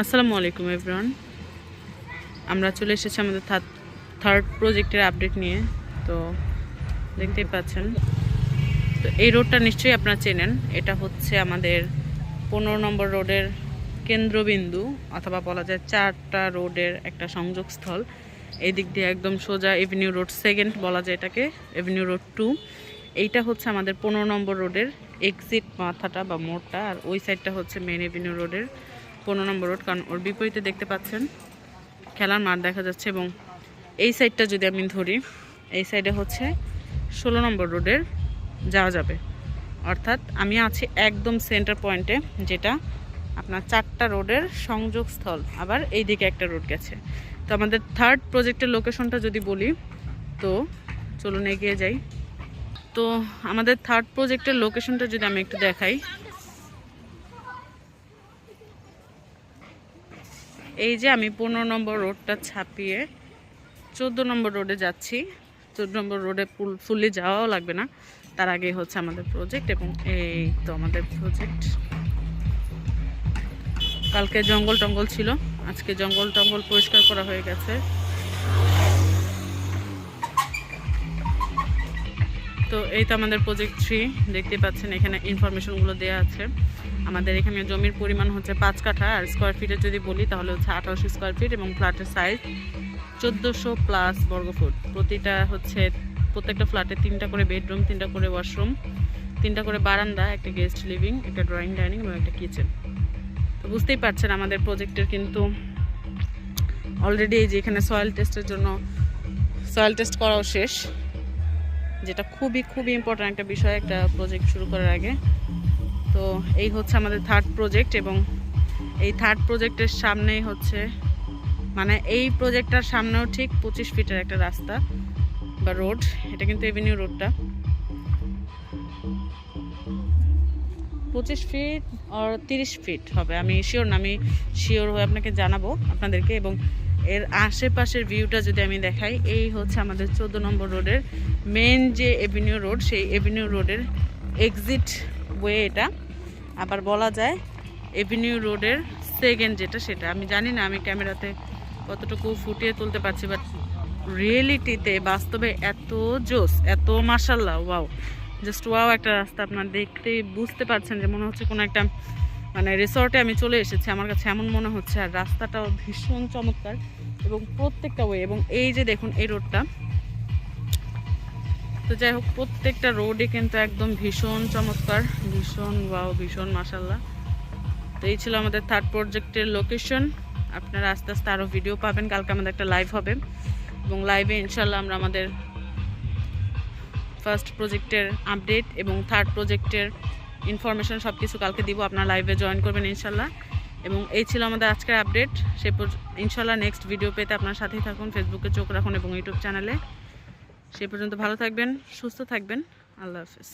আসসালামু আলাইকুম এভরিওয়ান আমরা চলে এসেছি আমাদের থার্ড প্রজেক্টের আপডেট নিয়ে। তো দেখতেই পাচ্ছেন। তো এই রোডটা নিশ্চয়ই আপনারা চেনেন। এটা হচ্ছে আমাদের পনেরো নম্বর রোডের কেন্দ্রবিন্দু, অথবা বলা যায় চারটা রোডের একটা সংযোগস্থল। এই দিক দিয়ে একদম সোজা এভিনিউ রোড সেকেন্ড বলা যায় এটাকে এভিনিউ রোড টু এইটা হচ্ছে আমাদের পনেরো নম্বর রোডের এক্সিট মাথাটা বা মোড়টা, আর ওই সাইডটা হচ্ছে মেন এভিনিউ রোডের পনেরো নম্বর রোড, কারণ ওর বিপরীতে দেখতে পাচ্ছেন, খেলার মাঠ দেখা যাচ্ছে এবং এই সাইডটা যদি আমি ধরি, এই সাইডে হচ্ছে ষোলো নম্বর রোডের যাওয়া যাবে। অর্থাৎ আমি আছি একদম সেন্টার পয়েন্টে যেটা আপনার চারটা রোডের সংযোগস্থল, আবার এই দিকে একটা রোড গেছে। তো আমাদের থার্ড প্রজেক্টের লোকেশনটা যদি বলি, তো চলুন এগিয়ে যাই। তো আমাদের থার্ড প্রজেক্টের লোকেশনটা যদি আমি একটু দেখাই এই যে আমি পনেরো নম্বর রোডটা ছাপিয়ে চোদ্দ নম্বর রোডে যাচ্ছি। চোদ্দ নম্বর রোডে ফুল ফুলে যাওয়াও লাগবে না। তার আগে হচ্ছে আমাদের প্রজেক্ট এবং এই তো আমাদের প্রজেক্ট কালকে জঙ্গল টঙ্গল ছিল। আজকে জঙ্গল টঙ্গল পরিষ্কার করা হয়ে গেছে। তো এই তো আমাদের প্রজেক্ট থ্রি দেখতে পাচ্ছেন এখানে ইনফরমেশনগুলো দেওয়া আছে। আমাদের এখানে জমির পরিমাণ হচ্ছে পাঁচ কাঠা, আর স্কোয়ার ফিটে যদি বলি, তাহলে হচ্ছে আঠারোশো স্কোয়ার ফিট এবং ফ্ল্যাটের সাইজ চোদ্দোশো প্লাস বর্গফুট। প্রতিটা হচ্ছে প্রত্যেকটা ফ্ল্যাটে তিনটা করে বেডরুম তিনটা করে ওয়াশরুম তিনটা করে বারান্দা, একটা গেস্ট লিভিং একটা ড্রয়িং ডাইনিং এবং একটা কিচেন তো বুঝতেই পারছেন আমাদের প্রজেক্টের কিন্তু অলরেডি এই যে এখানে সয়েল টেস্টের জন্য সয়েল টেস্ট করাও শেষ। যেটা খুবই খুবই ইম্পর্ট্যান্ট একটা বিষয়, একটা প্রজেক্ট শুরু করার আগে। তো এই হচ্ছে আমাদের থার্ড প্রজেক্ট এবং এই থার্ড প্রজেক্টের সামনেই হচ্ছে মানে এই প্রজেক্টটার সামনেও ঠিক পঁচিশ ফিটের একটা রাস্তা বা রোড এটা কিন্তু এভিনিউ রোডটা পঁচিশ ফিট আর তিরিশ ফিট হবে, আমি শিওর না, আমি শিওর হয়ে আপনাকে জানাব, আপনাদেরকে এবং এর আশেপাশের ভিউটা যদি আমি দেখাই, এই হচ্ছে আমাদের চোদ্দ নম্বর রোডের মেন যে এভিনিউ রোড সেই এভিনিউ রোডের এক্সিট ওয়ে এটা। আবার বলা যায় এভিনিউ রোডের সেকেন্ড যেটা, সেটা। আমি জানি না আমি ক্যামেরাতে কতটুকু ফুটিয়ে তুলতে পারছি বাট রিয়েলিটিতে বাস্তবে এত জোস এত মাসাল্লাহ ওয়াও জাস্ট ওয়াও একটা রাস্তা, আপনার দেখতে বুঝতে পারছেন যে মনে হচ্ছে কোনো একটা মানে রিসর্টে আমি চলে এসেছি। আমার কাছে এমন মনে হচ্ছে, আর রাস্তাটাও ভীষণ চমৎকার এবং প্রত্যেকটা ওয়ে এবং এই যে দেখুন, এই রোডটা তো যাই হোক, প্রত্যেকটা রোডে কিন্তু একদম ভীষণ চমৎকার, ভীষণ ওয়াও ভীষণ মাসাল্লাহ তো এই ছিল আমাদের থার্ড প্রজেক্টের লোকেশন আপনারা আস্তে আস্তে আরও ভিডিও পাবেন, কালকে আমাদের একটা লাইভ হবে। এবং লাইভে ইনশাল্লাহ আমরা আমাদের ফার্স্ট প্রজেক্টের আপডেট এবং থার্ড প্রজেক্টের ইনফরমেশন সব কিছু কালকে দিব, আপনার লাইভে জয়েন করবেন ইনশাল্লাহ। এবং এই ছিল আমাদের আজকের আপডেট সে ইনশাল্লাহ নেক্সট ভিডিও পেতে আপনার সাথেই থাকুন ফেসবুকে চোখ রাখুন এবং ইউটিউব চ্যানেলে সে পর্যন্ত ভালো থাকবেন, সুস্থ থাকবেন। আল্লাহ হাফিজ।